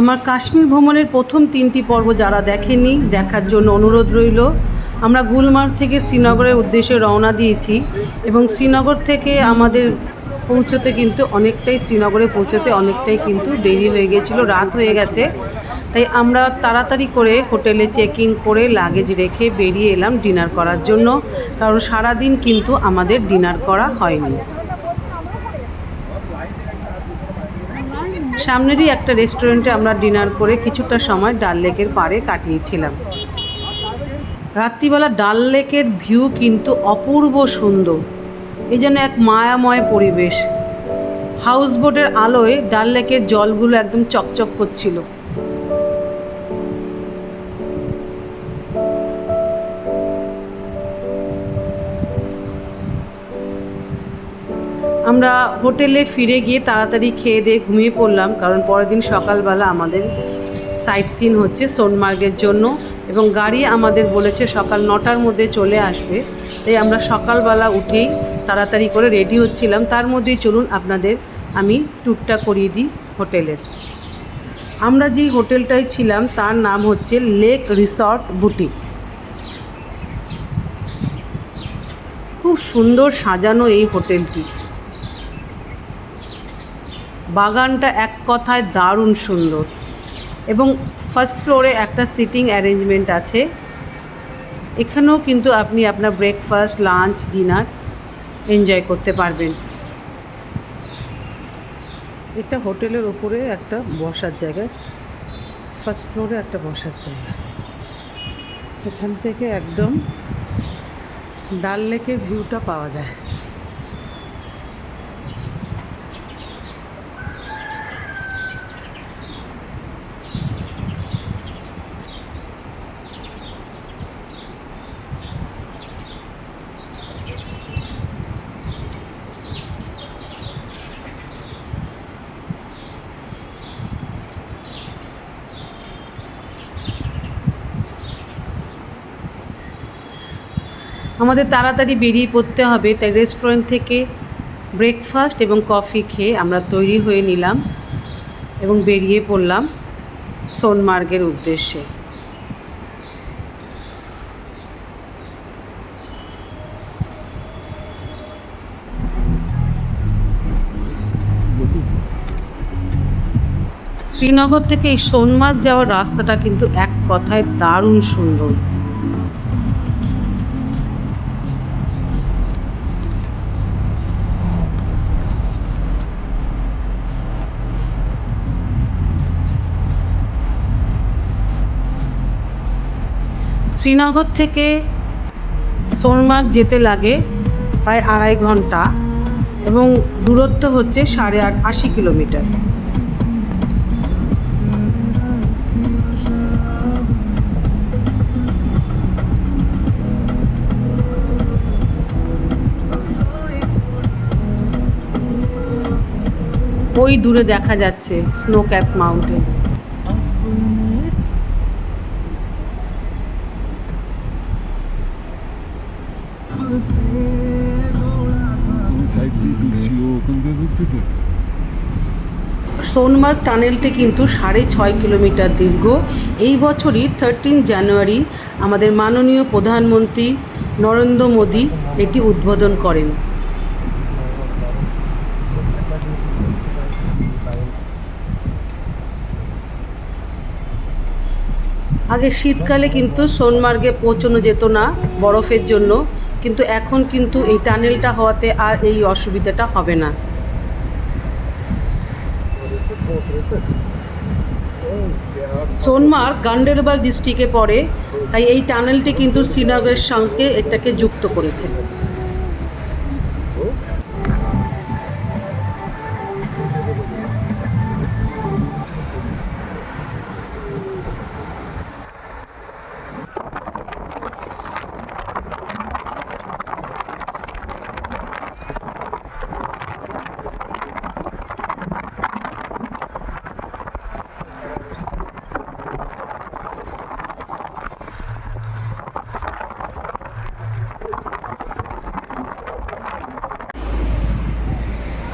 আমার কাশ্মীর ভ্রমণের প্রথম তিনটি পর্ব যারা দেখেনি দেখার জন্য অনুরোধ রইল। আমরা গুলমার্গ থেকে শ্রীনগরের উদ্দেশ্যে রওনা দিয়েছি এবং শ্রীনগর থেকে আমাদের পৌঁছতে কিন্তু অনেকটাই, শ্রীনগরে পৌঁছতে অনেকটাই কিন্তু দেরি হয়ে গেছিল, রাত হয়ে গেছে। তাই আমরা তাড়াতাড়ি করে হোটেলে চেকিং করে লাগেজ রেখে বেরিয়ে এলাম ডিনার করার জন্য। কারণ সারাদিন কিন্তু আমাদের ডিনার করা হয়নি। সামনেরই একটা রেস্টুরেন্টে আমরা ডিনার করে কিছুটা সময় ডাল লেকের পাড়ে কাটিয়েছিলাম। রাত্রিবেলা ডাল লেকের ভিউ কিন্তু অপূর্ব সুন্দর। এই যেন এক মায়াময় পরিবেশ। হাউস বোটের আলোয় ডাল লেকের জলগুলো একদম চকচক করছিল। আমরা হোটেলে ফিরে গিয়ে তাড়াতাড়ি খেয়ে দিয়ে ঘুমিয়ে পড়লাম, কারণ পরের দিন সকালবেলা আমাদের সাইট সিন হচ্ছে সোনমার্গের জন্য এবং গাড়ি আমাদের বলেছে সকাল নটার মধ্যে চলে আসবে। তাই আমরা সকালবেলা উঠেই তাড়াতাড়ি করে রেডি হচ্ছিলাম। তার মধ্যেই চলুন আপনাদের আমি ট্যুরটা করিয়ে দিই হোটেলের। আমরা যেই হোটেলটায় ছিলাম, তার নাম হচ্ছে লেক রিসর্ট বুটিক খুব সুন্দর সাজানো এই হোটেলটি। বাগানটা এক কথায় দারুণ সুন্দর। এবং ফার্স্ট ফ্লোরে একটা সিটিং অ্যারেঞ্জমেন্ট আছে। এখানেও কিন্তু আপনি আপনার ব্রেকফাস্ট লাঞ্চ ডিনার এনজয় করতে পারবেন। এটা হোটেলের ওপরে একটা বসার জায়গা। ফার্স্ট ফ্লোরে একটা বসার জায়গা। এখান থেকে একদম ডাল লেকের ভিউটা পাওয়া যায়। আমাদের তাড়াতাড়ি বেরিয়ে পড়তে হবে, তাই রেস্টুরেন্ট থেকে ব্রেকফাস্ট এবং কফি খেয়ে আমরা তৈরি হয়ে নিলাম এবং বেরিয়ে পড়লাম সোনমার্গের উদ্দেশ্যে। শ্রীনগর থেকে এই সোনমার্গ যাওয়ার রাস্তাটা কিন্তু এক কথায় দারুণ সুন্দর। শ্রীনগর থেকে সোনমার্গ যেতে লাগে প্রায় আড়াই ঘণ্টা এবং দূরত্ব হচ্ছে সাড়ে আট, আশি কিলোমিটার। ওই দূরে দেখা যাচ্ছে স্নো ক্যাপ মাউন্টেন সোনমার্গ টানেলটি কিন্তু সাড়ে ছয় কিলোমিটার দীর্ঘ। এই বছরই থার্টিন জানুয়ারি আমাদের মাননীয় প্রধানমন্ত্রী নরেন্দ্র মোদী এটি উদ্বোধন করেন। আগে শীতকালে কিন্তু সোনমার্গে পৌঁছানো যেত না বরফের জন্য, কিন্তু এখন কিন্তু এই টানেলটা হওয়াতে আর এই অসুবিধাটা হবে না। সোনমার্গ গান্ডেরবাল ডিস্ট্রিক্টে পড়ে, তাই এই টানেলটি কিন্তু শ্রীনগরের সঙ্গে এটাকে যুক্ত করেছে।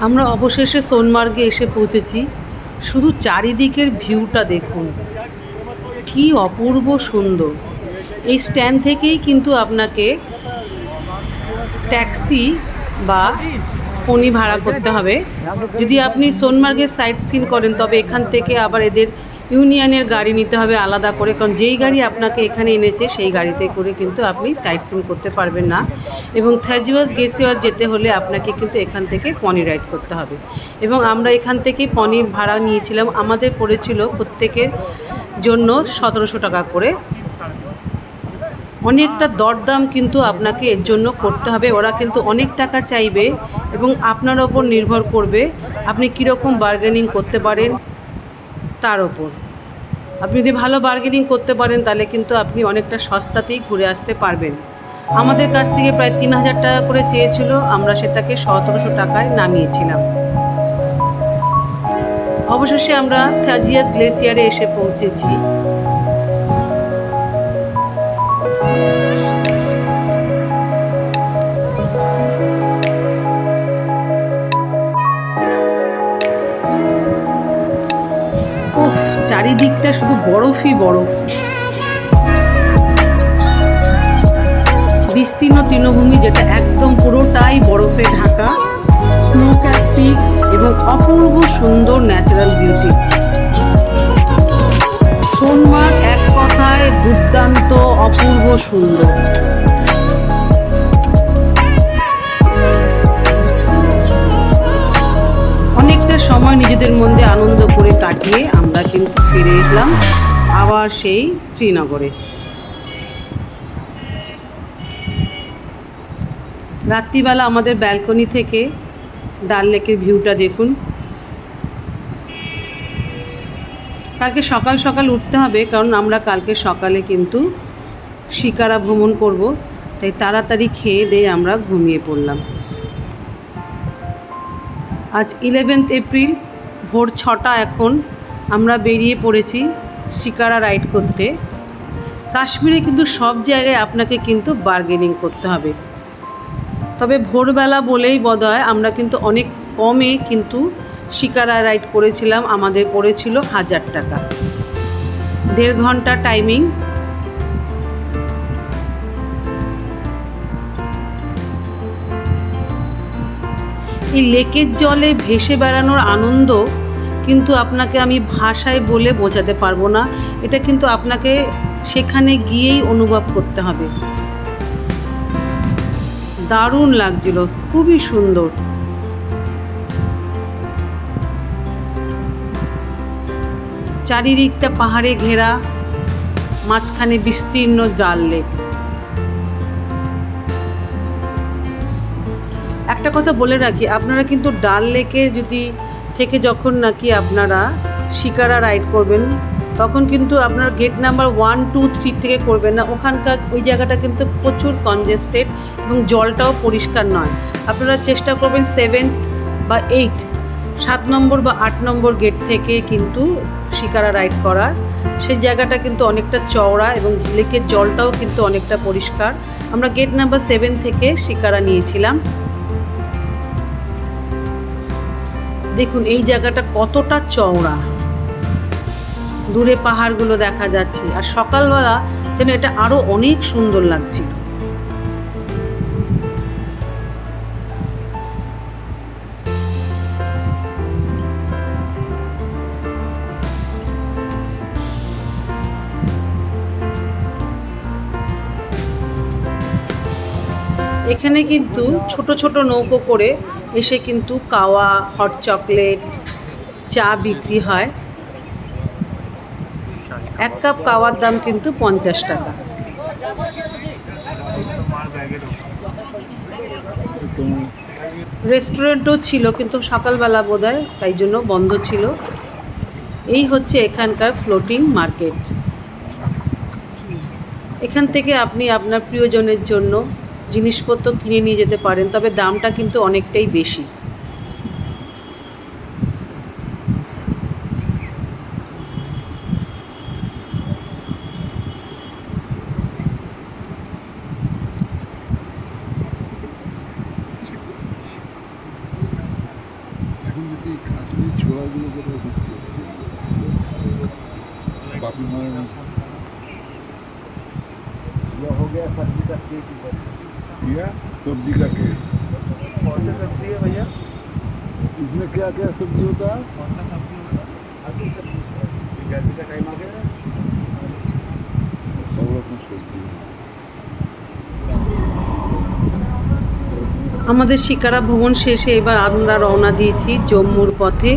আমরা অবশেষে সোনমার্গে এসে পৌঁছেছি। শুধু চারিদিকের ভিউটা দেখুন। কি অপূর্ব সুন্দর। এই স্ট্যান্ড থেকেই কিন্তু আপনাকে ট্যাক্সি বা ফোনই ভাড়া করতে হবে। যদি আপনি সোনমার্গের সাইট সিন করেন, তবে এখান থেকে আবার এদের ইউনিয়নের গাড়ি নিতে হবে আলাদা করে, কারণ যেই গাড়ি আপনাকে এখানে এনেছে সেই গাড়িতে করে কিন্তু আপনি সাইট সিন করতে পারবেন না। এবং থ্যাজুয়াস গেসিওয়ার যেতে হলে আপনাকে কিন্তু এখান থেকে পনি রাইড করতে হবে। এবং আমরা এখান থেকে পনি ভাড়া নিয়েছিলাম। আমাদের পড়েছিল প্রত্যেকের জন্য সতেরোশো টাকা করে। অনেকটা দরদাম কিন্তু আপনাকে এর জন্য করতে হবে। ওরা কিন্তু অনেক টাকা চাইবে এবং আপনার ওপর নির্ভর করবে আপনি কীরকম বার্গেনিং করতে পারেন তার ওপর। আপনি যদি ভালো বার্গেনিং করতে পারেন, তাহলে কিন্তু আপনি অনেকটা সস্তাতেই ঘুরে আসতে পারবেন। আমাদের কাছ থেকে প্রায় তিন হাজার টাকা করে চেয়েছিল, আমরা সেটাকে সতেরোশো টাকায় নামিয়েছিলাম। অবশেষে আমরা থ্যাজিয়াস গ্লেসিয়ারে এসে পৌঁছেছি। চারিদিকটা শুধু বরফই বরফ। বিস্তীর্ণ তৃণভূমি যেটা একদম পুরোটাই বরফে ঢাকা। স্নো এবং অপূর্ব সুন্দর ন্যাচারাল বিউটি সোনমার্গ এক কথায় দুর্দান্ত, অপূর্ব সুন্দর। সময় নিজেদের মধ্যে আনন্দ করে কাটিয়ে আমরা কিন্তু ফিরে এলাম আবার সেই শ্রীনগরে। রাত্রিবেলা আমাদের ব্যালকনি থেকে ডাল লেকের ভিউটা দেখুন। কালকে সকাল সকাল উঠতে হবে কারণ আমরা কালকে সকালে কিন্তু শিকারা ভ্রমণ করব, তাই তাড়াতাড়ি খেয়ে দিয়ে আমরা ঘুমিয়ে পড়লাম। আজ ইলেভেন্থ এপ্রিল ভোর ছটা এখন আমরা বেরিয়ে পড়েছি শিকারা রাইড করতে। কাশ্মীরে কিন্তু সব জায়গায় আপনাকে কিন্তু বার্গেনিং করতে হবে। তবে ভোরবেলা বলেই বোধ হয় আমরা কিন্তু অনেক কমে কিন্তু শিকারা রাইড করেছিলাম, আমাদের পড়েছিল হাজার টাকা। দেড় ঘণ্টা টাইমিং এই লেকের জলে ভেসে বেড়ানোর আনন্দ কিন্তু আপনাকে আমি ভাষায় বলে বোঝাতে পারব না। এটা কিন্তু আপনাকে সেখানে গিয়েই অনুভব করতে হবে। দারুণ লাগছিল, খুবই সুন্দর। চারিদিকটা পাহাড়ে ঘেরা, মাঝখানে বিস্তীর্ণ ডাল লেক। একটা কথা বলে রাখি, আপনারা কিন্তু ডাল লেকে যদি থেকে যখন নাকি আপনারা শিকারা রাইড করবেন, তখন কিন্তু আপনার gate number one two three থেকে করবেন না। ওখানকার ওই জায়গাটা কিন্তু প্রচুর কনজেস্টেড এবং জলটাও পরিষ্কার নয়। আপনারা চেষ্টা করবেন সেভেন্থ বা এইট সাত নম্বর বা আট নম্বর গেট থেকে কিন্তু শিকারা রাইড করার। সেই জায়গাটা কিন্তু অনেকটা চওড়া এবং লেকের জলটাও কিন্তু অনেকটা পরিষ্কার। আমরা গেট নাম্বার সেভেন থেকে শিকারা নিয়েছিলাম। দেখুন, এই জায়গাটা কতটা চওড়া। দূরে পাহাড়গুলো দেখা যাচ্ছে, আর সকালবেলা যেন এটা আরও অনেক সুন্দর লাগছিল। এখানে কিন্তু ছোট ছোট নৌকো করে এসে কিন্তু কাওয়া হট চকলেট চা বিক্রি হয়। এক কাপ কাওয়ার দাম কিন্তু পঞ্চাশ টাকা। রেস্টুরেন্টও ছিল কিন্তু সকালবেলা বোধ হয় তাই জন্য বন্ধ ছিল। এই হচ্ছে এখানকার ফ্লোটিং মার্কেট এখান থেকে আপনি আপনার প্রিয়জনের জন্য জিনিসপত্র কিনে নিয়ে যেতে পারেন তবে দামটা কিন্তু অনেকটাই বেশি এখন যদি কাশ্মীর ছোড়াগুলো কোথাও ঘুরতে যাচ্ছে बापी माँ ये हो गया सब्जी का खेत इधर या सब्जी का खेत कौन सा सब्जी है भैया इसमें क्या क्या सब्जी होता है कौन सा सब्जी होगा अभी सब्जी ये गर्मी का टाइम आ गया ना सब रकम सब्जी আমাদের শিকারা ভ্রমণ শেষে এবার আমরা রওনা দিয়েছি জম্মুর পথে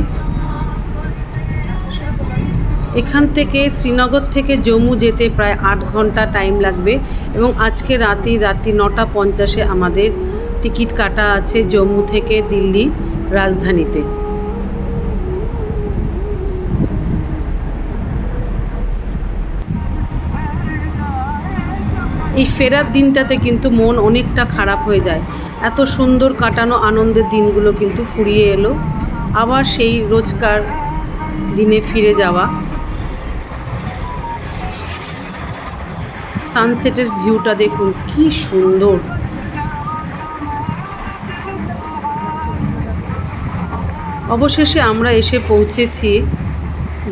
এখান থেকে শ্রীনগর থেকে জম্মু যেতে প্রায় আট ঘণ্টা টাইম লাগবে এবং আজকে রাতি রাতি নটা পঞ্চাশে আমাদের টিকিট কাটা আছে জম্মু থেকে দিল্লি রাজধানীতে। এই ফেরার দিনটাতে কিন্তু মন অনেকটা খারাপ হয়ে যায়। এত সুন্দর কাটানো আনন্দের দিনগুলো কিন্তু ফুরিয়ে এলো। আবার সেই রোজকার দিনে ফিরে যাওয়া। সানসেটের ভিউটা দেখুন, কি সুন্দর। অবশেষে আমরা এসে পৌঁছেছি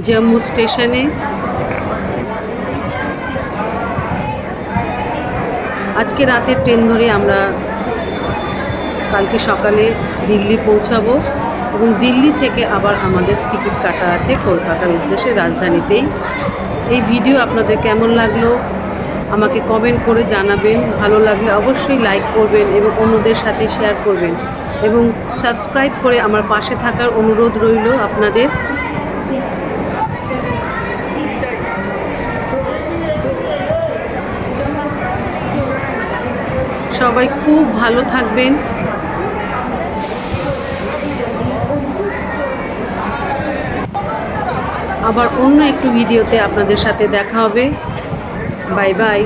জম্মু স্টেশনে। আজকে রাতের ট্রেন ধরে আমরা কালকে সকালে দিল্লি পৌঁছাবো এবং দিল্লি থেকে আবার আমাদের টিকিট কাটা আছে কলকাতার উদ্দেশ্যে রাজধানীতেই। এই ভিডিও আপনাদের কেমন লাগল? আমাকে কমেন্ট করে জানাবেন। ভালো লাগলে অবশ্যই লাইক করবেন এবং অন্যদের সাথে শেয়ার করবেন। এবং সাবস্ক্রাইব করে আমার পাশে থাকার অনুরোধ রইল আপনাদের। সবাই খুব ভালো থাকবেন। আবার অন্য একটু ভিডিওতে আপনাদের সাথে দেখা হবে। Bye bye